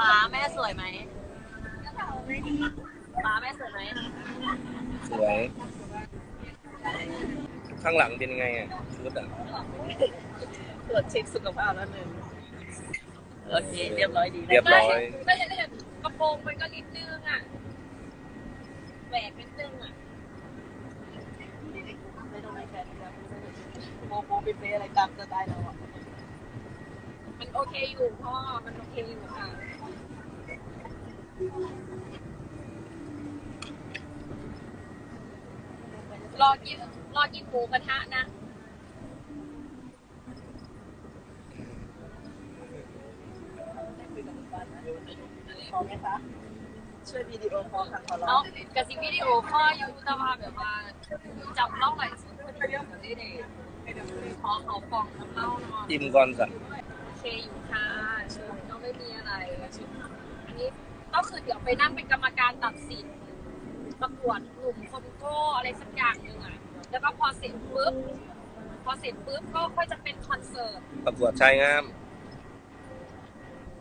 ป๋าแม่สวยไหมป๋าแม่สวยไหมสวย ข้างหลังเป็นยังไงอะชุดอะตรวจเช็คสุขภาพแล้วหนึ่งโอเค เรียบร้อยดีนะเรียบร้อยไม่ใช่ไม่ใช่กระโปรงมันก็นิดนึงอะแหวกนิดนึงอะไม่ต้องไม่แฟนนะครับโมโมเป็นเปอะไรตามสไตล์เราอะ มันโอเคอยู่พ่อ มันโอเคอยู่ค่ะ รอกินรอกินหมูกระทะนะขอไหมคะ ช่วยวิดีโอคอลค่ะขอร้อเอางกระซิบวิดีโอข้ออยู่แต่ว่าแบบว่าจับเล่าไหลสุดพอดีเลยเด็ขอเขาฟองน้ำเล่าเนาะอิ่มก่อนสักโอเคอยู่ค่ะเชิญก็ไม่มีอะไรอันนี้ก็คือเดี๋ยวไปนั่งเป็นกรรมการตัดสินประกวดหนุ่มคนโก้อะไรสักอย่างหนึ่งอะแล้วก็พอเสร็จปุ๊บพอเสร็จปุ๊บก็ค่อยจะเป็นคอนเสิร์ตประกวดชายงาม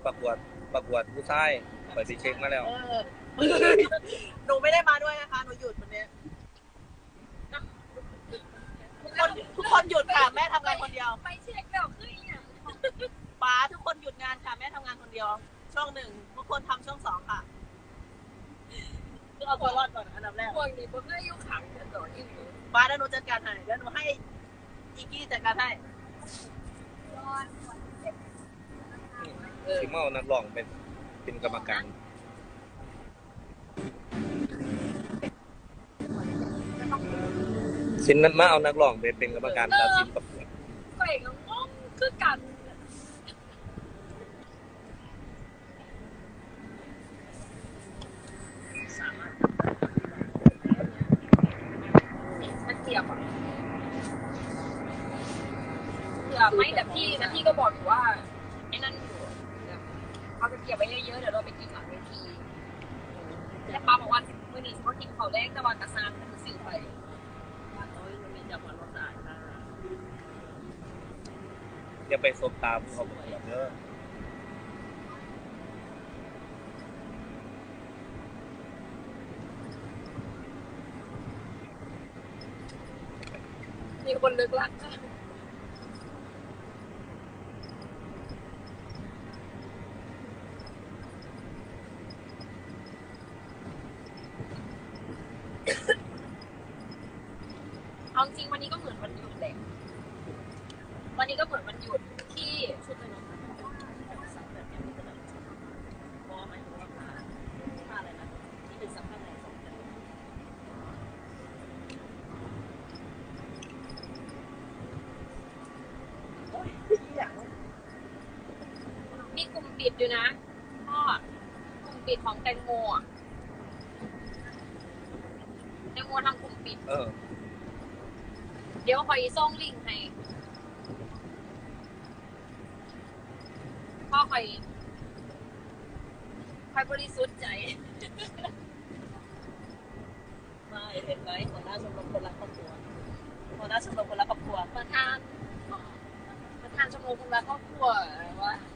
ประกวดประกวดผู้ชายไปไปเช็คมาแล้ว เออหนูไม่ได้มาด้วยนะคะ หนูหยุดวันนี้ทุกคนทุกคนหยุดค่ะ แม่ทำงานคนเดียว ไปเช็คแล้วคืออีกอย่าง ป้าทุกคนหยุดงานค่ะแม่ทำงานคนเดียว ช่วงหนึ่งทุกคนทำช่วงสองค่ะคือเอาตัวรอดก่อนอันดับแรกพวกนี้พวกนี้อยู่ขังกันต่ออีกอยู่ป้าแล้วหนูจัดการให้แล้วหนูให้อีกี้จัดการให้เออชิมเอานักร้องเป็นเป็นกรรมการสินนั้นมาเอานักร้องไปเป็นกรรมการตัดสินประกวดใส่กระงงคือกันมันเกียบอะเผื่อไม่แต่พี่แต่พี่ก็บอกอยู่ว่าไอ้นั่นอยู่แบบเอาไปเก็บไว้เยอะๆเดี๋ยวเราไปกินหลังเวทีแล้วป้าบอกว่ามื่อนี้เขากินเขาแรกแต่วันกระซานมันสิวไปโอ้ยมันมีจังหวะรถสายค่ะอย่าไปสบตามเขาประกวดเด้อมีคนเลิกลัก เอาจริงวันนี้ก็เหมือนวันหยุดแหละวันนี้ก็เหมือนวันหยุดที่ชุดนมีกลุ่มปิดอยู่นะพ่อกลุ่มปิดของแตงโมอะ แตงโมทำกลุ่มปิด เออ เดี๋ยวคอยส่งลิงก์ให้พ่อคอยคอยบริสุทธิ์ใจไม่เห็นไหมหัวหน้าชมรมคนรักครอบครัวหัวหน้าชมรมคนรักครอบครัวประธานประธานชมรมคุณรักครอบครัวว่าเออ